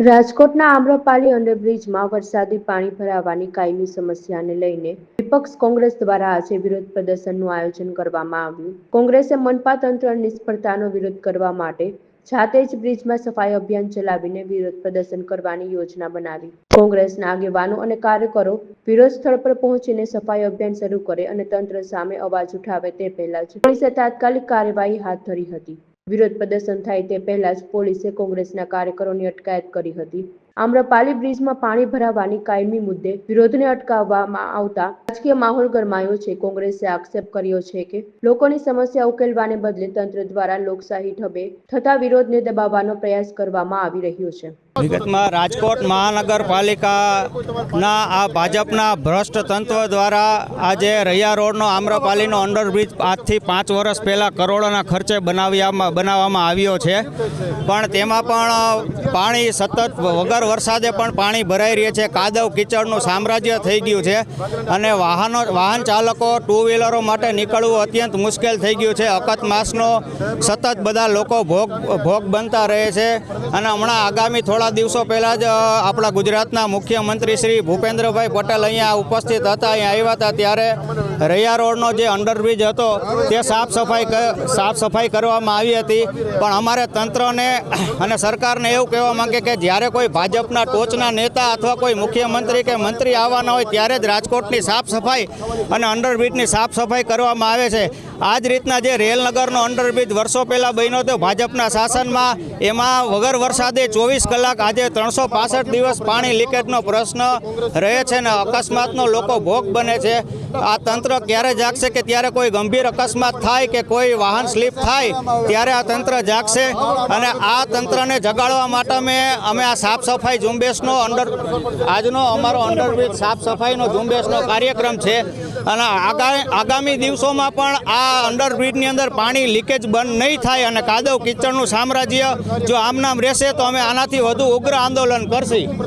રાજકોટના આમ્રપાલી અંડરબ્રિજમાં વરસાદી પાણી ભરાવાની કાયમી સમસ્યાને લઈને વિપક્ષ કોંગ્રેસ દ્વારા આજે વિરોધ પ્રદર્શનનું આયોજન કરવામાં આવ્યું. કોંગ્રેસે મનપા તંત્ર નિષ્ફળતાનો વિરોધ કરવા માટે જાતે જ બ્રિજમાં સફાઈ અભિયાન ચલાવીને વિરોધ પ્રદર્શન કરવાની યોજના બનાવી. કોંગ્રેસના આગેવાનો અને કાર્યકરો વિરોધ સ્થળ પર પહોંચીને સફાઈ અભિયાન શરૂ કરે અને તંત્ર સામે અવાજ ઉઠાવે તે પહેલા જ પોલીસે તાત્કાલિક કાર્યવાહી હાથ ધરી હતી. વિરોધ પ્રદર્શન થાય તે પહેલા જ પોલીસે કોંગ્રેસના કાર્યકરોની અટકાયત કરી હતી. આમ્રપાલી બ્રિજમાં પાણી ભરાવાની કાયમી મુદ્દે વિરોધને અટકાવવામાં આવતા રાજકીય માહોલ ગરમાયો છે. કોંગ્રેસે આક્ષેપ કર્યો છે કે લોકોની સમસ્યા ઉકેલવાને બદલે તંત્ર દ્વારા લોકશાહી ઢબે થતા વિરોધને દબાવવાનો પ્રયાસ કરવામાં આવી રહ્યો છે. વિગતમાં રાજકોટ મહાનગરપાલિકાના આ ભાજપના ભ્રષ્ટ તંત્ર દ્વારા આજે રૈયા રોડનો આમ્રપાલીનો અંડરબ્રિજ આજથી પાંચ વર્ષ પહેલાં કરોડોના ખર્ચે બનાવ્યામાં બનાવવામાં આવ્યો છે. પણ તેમાં પણ પાણી સતત વગર વરસાદે પણ પાણી ભરાઈ રહે છે. કાદવ કીચડનું સામ્રાજ્ય થઈ ગયું છે. અને વાહનો વાહન ચાલકો ટુ વ્હીલરો માટે નીકળવું અત્યંત મુશ્કેલ થઈ ગયું છે. અકસ્માસનો સતત બધા લોકો ભોગ ભોગ બનતા રહે છે. અને હમણાં આગામી થોડા દિવસો પહેલાં જ આપણા ગુજરાતના મુખ્યમંત્રી શ્રી ભૂપેન્દ્રભાઈ પટેલ અહીંયા ઉપસ્થિત હતા, અહીંયા આવ્યા હતા ત્યારે રૈયા રોડનો જે અંડરબ્રિજ હતો, તે સાફ સફાઈ સાફ સફાઈ કરવામાં આવી હતી. પણ અમારે તંત્રને અને સરકારને એવું કહેવા માંગે કે જ્યારે કોઈ ભાજપના ટોચના નેતા અથવા કોઈ મુખ્યમંત્રી કે મંત્રી આવવાના હોય, ત્યારે જ રાજકોટની સાફ સફાઈ અને અંડરબ્રિજની સાફ સફાઈ કરવામાં આવે છે. આ જ રીતના જે રેલનગરનો અંડરબ્રિજ વર્ષો પહેલાં બન્યો હતો, ભાજપના શાસનમાં, એમાં વગર વરસાદે ચોવીસ કલાક આજે ત્રણસો દિવસ પાણી લીકેજનો પ્રશ્ન રહે છે અને અકસ્માતનો લોકો ભોગ બને છે. આ તંત્ર ક્યારે જાગશે કે ત્યારે કોઈ ગંભીર અકસ્માત થાય કે કોઈ વાહન સ્લીપ થાય, ત્યારે આ તંત્ર જાગશે. અને આ તંત્રને જગાડવા માટે અમે અમે આ સાફ સફાઈ ઝુંબેશનો અંડર, આજનો અમારો અંડરબ્રિજ સાફ સફાઈનો ઝુંબેશનો કાર્યક્રમ છે. અને આગા- આગામી દિવસોમાં પણ આ અંડરબ્રિજની અંદર પાણી લીકેજ બંધ નહીં થાય અને કાદવ કિચડનું સામ્રાજ્ય જો આમ નામ રહેશે તો અમે આનાથી વધુ ઉગ્ર આંદોલન કરશી.